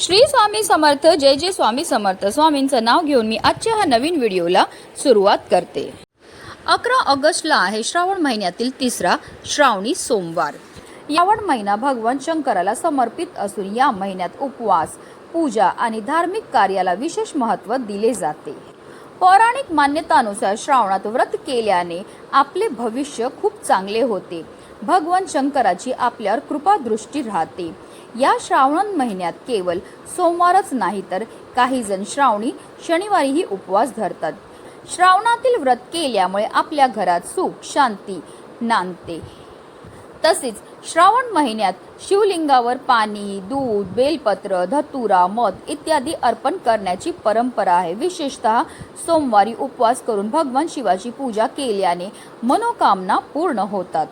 श्री स्वामी समर्थ जय जय स्वामी समर्थ. स्वामींचं नाव घेऊन मी आजच्या ह्या नवीन व्हिडिओला सुरुवात करते. अकरा ऑगस्टला आहे श्रावण महिन्यातील तिसरा श्रावणी सोमवार. यावण महिना भगवान शंकराला समर्पित असून या महिन्यात उपवास पूजा आणि धार्मिक कार्याला विशेष महत्त्व दिले जाते. पौराणिक मान्यतानुसार श्रावणात व्रत केल्याने आपले भविष्य खूप चांगले होते. भगवान शंकराची आपल्यावर कृपादृष्टी राहते. या श्रावण महिन्यात केवळ सोमवारच नाही तर काही जण श्रावणी शनिवारीही उपवास धरतात. श्रावणातील व्रत केल्यामुळे आपल्या घरात सुख शांती नांदते. तसेच श्रावण महिन्यात शिवलिंगावर पाणी दूध बेलपत्र धतुरा मध इत्यादी अर्पण करण्याची परंपरा आहे. विशेषतः सोमवारी उपवास करून भगवान शिवाची पूजा केल्याने मनोकामना पूर्ण होतात.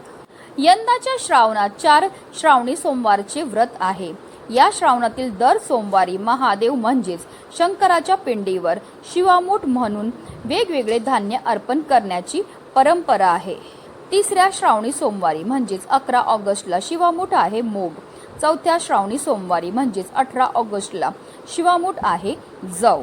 यंदाच्या श्रावणात चार श्रावणी सोमवारचे व्रत आहे. या श्रावणातील दर सोमवारी महादेव म्हणजेच शंकराच्या पिंडीवर शिवामूठ म्हणून वेगवेगळे धान्य अर्पण करण्याची परंपरा आहे. तिसऱ्या श्रावणी सोमवारी म्हणजेच अकरा ऑगस्टला शिवामूठ आहे मोग. चौथ्या श्रावणी सोमवारी म्हणजेच अठरा ऑगस्टला शिवामूठ आहे जव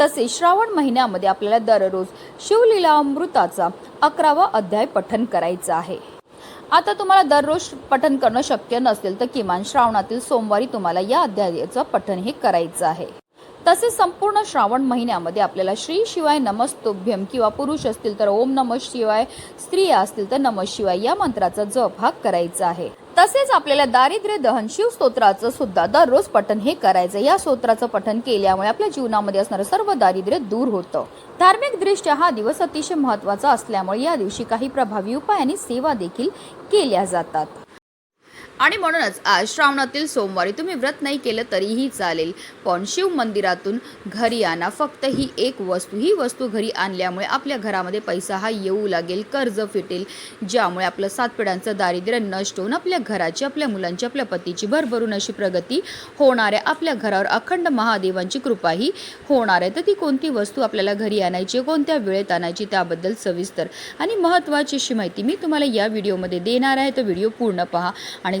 तसेच श्रावण महिन्यामध्ये आपल्याला दररोज शिवलीला अमृताचा अकरावा अध्याय पठन करायचा आहे. आता तुम्हाला दररोज पठन करणं शक्य नसेल तर किमान श्रावणातील सोमवारी तुम्हाला या अध्यायाचं पठन हे करायचं आहे. तसेच संपूर्ण श्रावण महिन्यामध्ये आपल्याला श्री शिवाय नमस्तुभ्यम किंवा पुरुष असतील तर ओम नम शिवाय स्त्रिया असतील तर नम शिवाय या मंत्राचा जप हा करायचा आहे. तसेच आपल्याला दारिद्र्य दहन शिव स्तोत्राचं सुद्धा दररोज पठन हे करायचं या स्तोत्राचं पठन केल्यामुळे आपल्या जीवनामध्ये असणारं सर्व दारिद्र्य दूर होतं. धार्मिक दृष्ट्या हा दिवस अतिशय महत्त्वाचा असल्यामुळे या दिवशी काही प्रभावी उपाय आणि सेवा देखील केल्या जातात. आणि म्हणूनच आज श्रावणातील सोमवारी तुम्ही व्रत नाही केलं तरीही चालेल. पण शिव मंदिरातून घरी आणा. फक्त ही एक वस्तू. ही वस्तू घरी आणल्यामुळे आपल्या घरामध्ये पैसा हा येऊ लागेल कर्ज फिटेल. ज्यामुळे आपलं सात पिढ्यांचं दारिद्र्य नष्ट होऊन आपल्या घराची आपल्या मुलांची आपल्या पतीची भरभरून अशी प्रगती होणार आहे आपल्या घरावर अखंड महादेवांची कृपाही होणार आहे. तर ती कोणती वस्तू आपल्याला घरी आणायची कोणत्या वेळेत आणायची त्याबद्दल सविस्तर आणि महत्त्वाची अशी माहिती मी तुम्हाला या व्हिडिओमध्ये देणार आहे. तर व्हिडिओ पूर्ण पहा आणि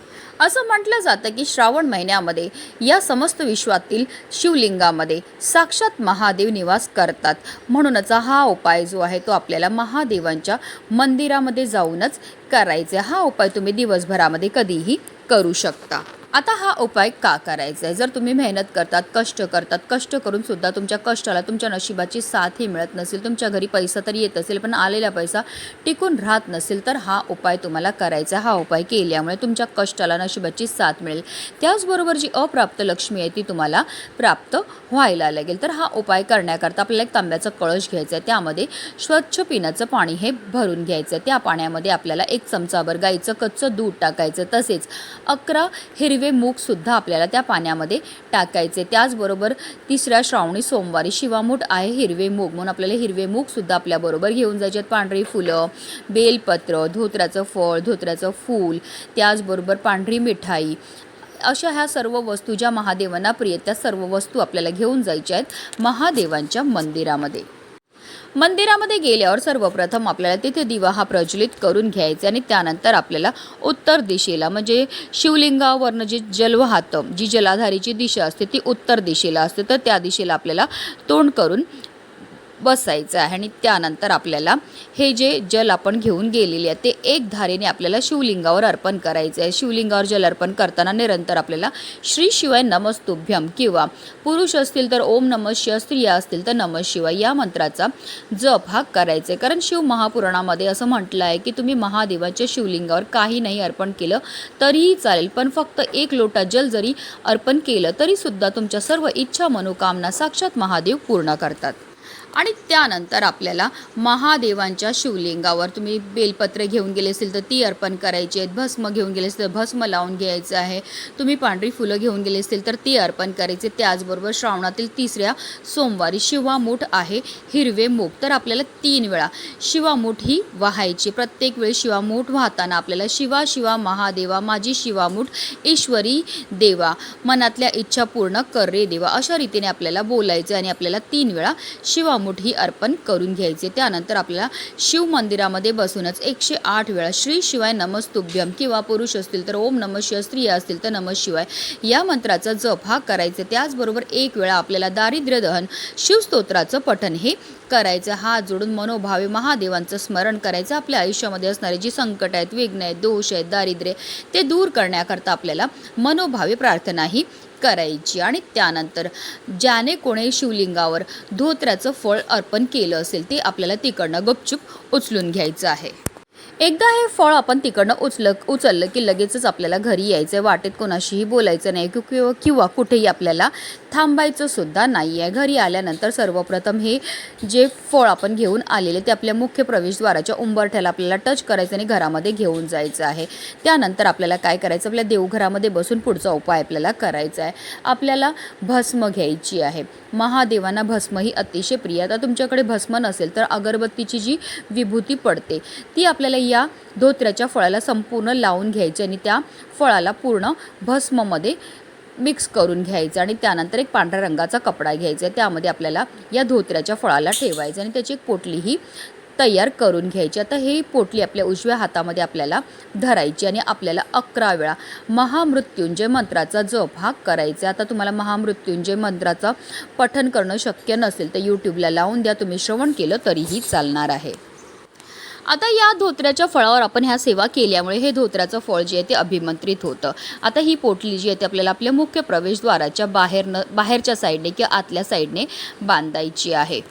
असं म्हटलं जातं की श्रावण महिन्यामध्ये या समस्त विश्वातील शिवलिंगामध्ये साक्षात महादेव निवास करतात. म्हणूनच हा उपाय जो आहे तो आपल्याला महादेवांच्या मंदिरामध्ये जाऊनच करायचा हा उपाय तुम्ही दिवसभरामध्ये कधीही करू शकता. आता हा उपाय का करायचा आहे जर तुम्ही मेहनत करतात कष्ट करतात कष्ट करून सुद्धा तुमच्या कष्टाला तुमच्या नशिबाची साथही मिळत नसेल तुमच्या घरी पैसा तरी येत असेल पण आलेला पैसा टिकून राहत नसेल तर हा उपाय तुम्हाला करायचा हा उपाय केल्यामुळे तुमच्या कष्टाला नशिबाची साथ मिळेल. त्याचबरोबर जी अप्राप्त लक्ष्मी आहे ती तुम्हाला प्राप्त व्हायला लागेल. तर हा उपाय करण्याकरता आपल्याला एक तांब्याचा कळश घ्यायचा आहे. त्यामध्ये स्वच्छ पिण्याचं पाणी हे भरून घ्यायचं आहे. त्या पाण्यामध्ये आपल्याला एक चमचाभर गाईचं कच्चं दूध टाकायचं तसेच अकरा हिरवी हिरवे मूगसुद्धा आपल्याला त्या पाण्यामध्ये टाकायचे. त्याचबरोबर तिसऱ्या श्रावणी सोमवारी शिवामूठ आहे हिरवे मूग. म्हणून आपल्याला हिरवे मूगसुद्धा आपल्याबरोबर घेऊन जायचे आहेत पांढरी फुलं बेलपत्र धोत्र्याचं फळ धोत्र्याचं फूल त्याचबरोबर पांढरी मिठाई. अशा ह्या सर्व वस्तू ज्या महादेवांना प्रिय त्या सर्व वस्तू आपल्याला घेऊन जायच्या आहेत महादेवांच्या मंदिरामध्ये. मंदिरामध्ये गेल्यावर सर्वप्रथम आपल्याला तिथे दिवा हा प्रज्वलित करून घ्यायचा आणि त्यानंतर आपल्याला उत्तर दिशेला म्हणजे शिवलिंगावरनं जे जलवाहतं जी जलाधारीची दिशा असते ती उत्तर दिशेला असते तर त्या दिशेला आपल्याला तोंड करून बसायचं आहे आणि त्यानंतर आपल्याला हे जे जल आपण घेऊन गेलेले आहे ते एक धारेने आपल्याला शिवलिंगावर अर्पण करायचं आहे. शिवलिंगावर जल अर्पण करताना निरंतर आपल्याला श्री शिवाय नमस्तुभ्यम किंवा पुरुष असतील तर ओम नम शिव स्त्रिया असतील तर नम शिवाय या मंत्राचा जप हा करायचा आहे कारण शिव महापुराणामध्ये असं म्हटलं आहे की तुम्ही महादेवाच्या शिवलिंगावर काही नाही अर्पण केलं तरीही चालेल पण फक्त एक लोटा जल जरी अर्पण केलं तरीसुद्धा तुमच्या सर्व इच्छा मनोकामना साक्षात महादेव पूर्ण करतात. आणि त्यानंतर आपल्याला महादेवांच्या शिवलिंगावर तुम्ही बेलपत्र घेऊन गेले असेल तर ती अर्पण करायची आहेत भस्म घेऊन गेले असेल तर भस्म लावून घ्यायचं आहे तुम्ही पांढरी फुलं घेऊन गेले असतील तर ती अर्पण करायचे त्याचबरोबर श्रावणातील तिसऱ्या सोमवारी शिवामूठ आहे हिरवे मूग तर आपल्याला तीन वेळा शिवामूठ ही वाहायची. प्रत्येक वेळी शिवामूठ वाहताना आपल्याला शिवा शिवा महादेवा माझी शिवामूठ ईश्वरी देवा मनातल्या इच्छा पूर्ण कर रे देवा अशा रीतीने आपल्याला बोलायचं आणि आपल्याला तीन वेळा शिवा मुठी अर्पण करून घ्यायचे. त्यानंतर आपल्याला शिव मंदिरामध्ये बसूनच एकशे आठ वेळा श्री शिवाय नमस्तुभ्यम किंवा पुरुष असतील तर ओम नम शिवाय स्त्रिया असतील तर नम शिवाय या मंत्राचा जप हा करायचा. त्याचबरोबर एक वेळा आपल्याला दारिद्र्य दहन शिवस्तोत्राचं पठन हे करायचं. हात जोडून मनोभावे महादेवांचं स्मरण करायचं. आपल्या आयुष्यामध्ये असणारे जी संकट आहेत विघ्न आहेत दोष आहेत दारिद्र्य ते दूर करण्याकरता आपल्याला मनोभावे प्रार्थनाही करायची आणि त्यानंतर ज्याने कोणी शिवलिंगावर धोत्र्याचं फळ अर्पण केलं असेल ते आपल्याला तिकडनं गपचूप उचलून घ्यायचं आहे. एकदा हे फळ आपण तिकडनं उचल उचललं की लगेचच आपल्याला घरी यायचं आहे वाटेत कोणाशीही बोलायचं नाही. किंवा किंवा कुठेही आपल्याला थांबायचं सुद्धा नाही आहे घरी आल्यानंतर सर्वप्रथम हे जे फळ आपण घेऊन आलेले ते आपल्या मुख्य प्रवेशद्वाराच्या उंबरठ्याला आपल्याला टच करायचं आणि घरामध्ये घेऊन जायचं आहे. त्यानंतर आपल्याला काय करायचं? आपल्या देवघरामध्ये बसून पुढचा उपाय आपल्याला करायचा आहे. आपल्याला भस्म घ्यायची आहे. महादेवांना भस्म ही अतिशय प्रिय आता तुमच्याकडे भस्म नसेल तर अगरबत्तीची जी विभूती पडते ती आपल्याला या धोत्र्याच्या फळाला संपूर्ण लावून घ्यायची आणि त्या फळाला पूर्ण भस्ममध्ये मिक्स करून घ्यायचं आणि त्यानंतर एक पांढऱ्या रंगाचा कपडा घ्यायचा. आहे त्यामध्ये आपल्याला या धोत्र्याच्या फळाला ठेवायचं आणि त्याची एक पोटलीही तयार करून घ्यायची. आता ही पोटली आपल्या उजव्या हातामध्ये आपल्याला धरायची आणि आपल्याला अकरा वेळा महामृत्युंजय मंत्राचा जप हा करायचा. आता तुम्हाला महामृत्युंजय मंत्राचं पठन करणं शक्य नसेल तर यूट्यूबला लावून द्या. तुम्ही श्रवण केलं तरीही चालणार आहे. आता या धोत्र्याच्या फळावर आपण ह्या सेवा केल्यामुळे हे धोत्र्याचं फळ जे आहे ते अभिमंत्रित होतं. आता ही पोटली जी आहे ती आपल्याला आपल्या मुख्य प्रवेशद्वाराच्या बाहेरनं बाहेरच्या साईडने किंवा आतल्या साईडने बांधायची आहे.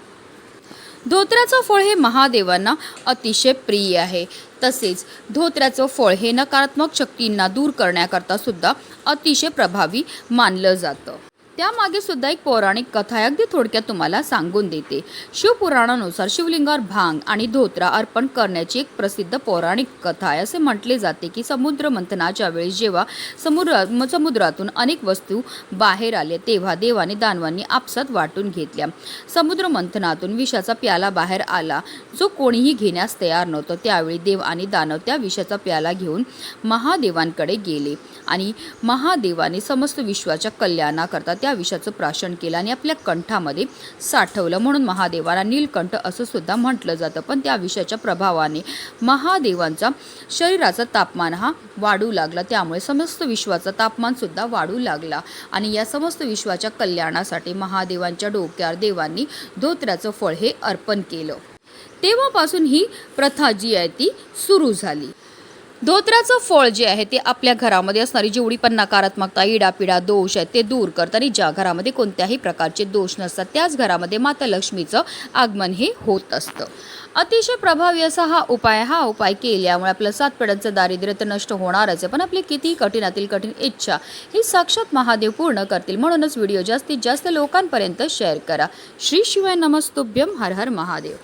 धोत्र्याचं फळ हे महादेवांना अतिशय प्रिय आहे. तसेच धोत्र्याचं फळ हे नकारात्मक शक्तींना दूर करण्याकरता सुद्धा अतिशय प्रभावी मानलं जातं. त्यामागे सुद्धा एक पौराणिक कथा आहे. अगदी थोडक्यात तुम्हाला सांगून देते. शिवपुराणानुसार शिवलिंगावर भांग आणि धोत्रा अर्पण करण्याची एक प्रसिद्ध पौराणिक कथा आहे. असे म्हटले जाते की समुद्र मंथनाच्या वेळेस जेव्हा समुद्र म- समुद्रातून अनेक वस्तू बाहेर आल्या तेव्हा देवाने दानवांनी आपसात वाटून घेतल्या. समुद्र मंथनातून विषाचा प्याला बाहेर आला जो कोणीही घेण्यास तयार नव्हतं. त्यावेळी देव आणि दानव त्या विषाचा प्याला घेऊन महादेवांकडे गेले आणि महादेवाने समस्त विश्वाच्या कल्याणाकरता त्या विषाचं प्राशन केलं आणि आपल्या कंठामध्ये साठवलं. म्हणून महादेवाला नीलकंठ असं सुद्धा म्हटलं जातं. पण त्या विषाच्या प्रभावाने महादेवांचा शरीराचा तापमान हा वाढू लागला. त्यामुळे समस्त विश्वाचा तापमान सुद्धा वाढू लागला. आणि या समस्त विश्वाच्या कल्याणासाठी महादेवांच्या डोक्यावर देवांनी धोत्र्याचं फळ हे अर्पण केलं. तेव्हापासून ही प्रथा जी आहे ती सुरू झाली. धोत्र्याचं फळ जे आहे ते आपल्या घरामध्ये असणारी जेवढी पण नकारात्मकता इडापिडा दोष आहेत ते दूर करतात आणि ज्या घरामध्ये कोणत्याही प्रकारचे दोष नसतात त्याच घरामध्ये माता लक्ष्मीचं आगमन हे होत असतं. अतिशय प्रभावी असा हा उपाय हा उपाय केल्यामुळे आपलं सात पिढ्यांचं दारिद्र्य तर नष्ट होणारच आहे. पण आपली किती कठीणातील कठीण इच्छा ही साक्षात महादेव पूर्ण करतील. म्हणूनच व्हिडिओ जास्तीत जास्त लोकांपर्यंत शेअर करा. श्री शिवाय नमस्तुभ्यम हर हर महादेव.